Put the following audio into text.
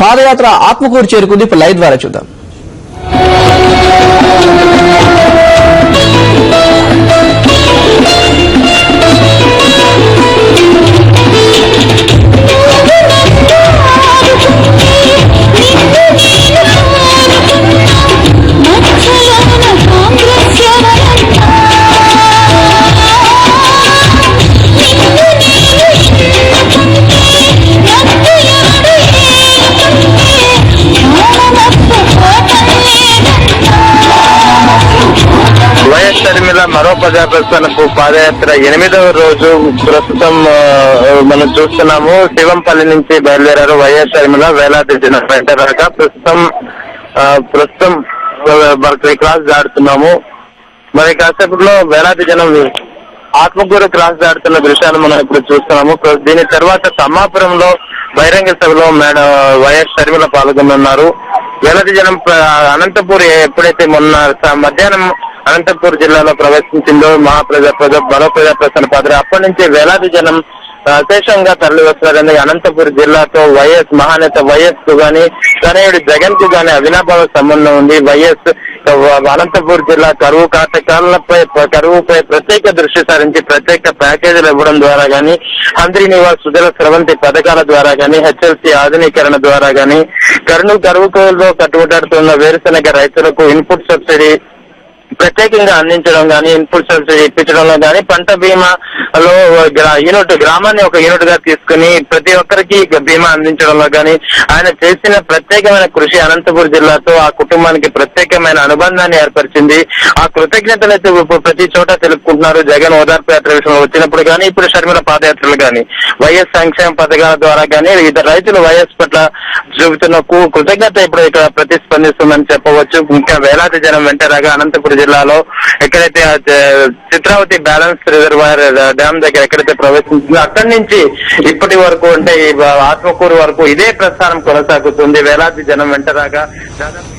పాదయాత్ర ఆత్మకూరు చేరుకుంది. ఇప్పుడు లైవ్ ద్వారా చూద్దాం. వైఎస్ షర్మిల మరో ప్రజాప్రస్థానపు పాదయాత్ర ఎనిమిదవ రోజు ప్రస్తుతం మనం చూస్తున్నాము. శివంపల్లి నుంచి బయలుదేరారు వైఎస్ షర్మిల వేలాది జనం వెంట ప్రస్తుతం ఆ, ప్రస్తుతం ఆ, క్రాస్ దాడుతున్నాము మరి కాసేపట్లో వేలాది జనం ఆత్మకూరు క్రాస్ దాడుతున్న దృశ్యాలు మనం ఇప్పుడు చూస్తున్నాము. దీని తర్వాత సమాపురంలో బహిరంగ సభలో మేడం వైఎస్ షర్మిల పాల్గొనున్నారు వేలాది జనం అనంతపూర్ ఎప్పుడైతే మొన్న మధ్యాహ్నం అనంతపూర్ జిల్లాలో ప్రవేశించిందో మహాప్రజా ప్రజా బల ప్రజా ప్రసన్న పాత్ర అప్పటి నుంచి వేలాది జనం అశేషంగా తరలి వస్తున్నారని అనంతపురం జిల్లాతో వైఎస్ మహానేత వైఎస్కు గాని తనయుడు జగన్కు గాని అవినాభావ సంబంధం ఉంది. వైఎస్ అనంతపూర్ జిల్లా కరువు కాటకాలపై కరువుపై ప్రత్యేక దృష్టి సారించి ప్రత్యేక ప్యాకేజీలు ఇవ్వడం ద్వారా గాని అందరి నివాస్ సుజల స్రవంతి పథకాల ద్వారా గాని హెచ్ఎల్సీ ఆధునీకరణ ద్వారా గాని కరువు కరువులో కట్టుబడుతున్న వేరుశనగ రైతులకు ఇన్పుట్ సబ్సిడీ ప్రత్యేకంగా అందించడం కానీ ఇన్పుట్ సబ్సిడీ ఇప్పించడంలో కానీ పంట బీమాలో గ్రా- యూనిట్ గ్రామాన్ని ఒక యూనిట్గా తీసుకుని ప్రతి ఒక్కరికి బీమా అందించడంలో కానీ ఆయన చేసిన ప్రత్యేకమైన కృషి అనంతపురం జిల్లాతో ఆ కుటుంబానికి ప్రత్యేకమైన అనుబంధాన్ని ఏర్పరిచింది. ఆ కృతజ్ఞతలు అయితే ప్రతి చోట తెలుపుకుంటున్నారు జగన్ ఓదార్పు యాత్ర విషయంలో వచ్చినప్పుడు కానీ ఇప్పుడు షర్మిల పాదయాత్రలు కానీ వైఎస్ సంక్షేమ పథకాల ద్వారా కానీ ఇతర రైతులు వైఎస్ పట్ల చూపుతున్న కృతజ్ఞత ఇప్పుడు ఇక్కడ ప్రతిస్పందిస్తుందని చెప్పవచ్చు. ఇంకా వేలాది జనం వెంటరాగా అనంతపురం అనంతపురం జిల్లాలో ఎక్కడైతే చిత్రావతి బ్యాలెన్స్ రిజర్వాయర్ డ్యామ్ దగ్గర ఎక్కడైతే ప్రవేశించిందో అక్కడి నుంచి ఇప్పటి వరకు అంటే ఆత్మకూరు వరకు ఇదే ప్రస్థానం కొనసాగుతుంది. వేలాది జనం వెంట రాగా దాదాపు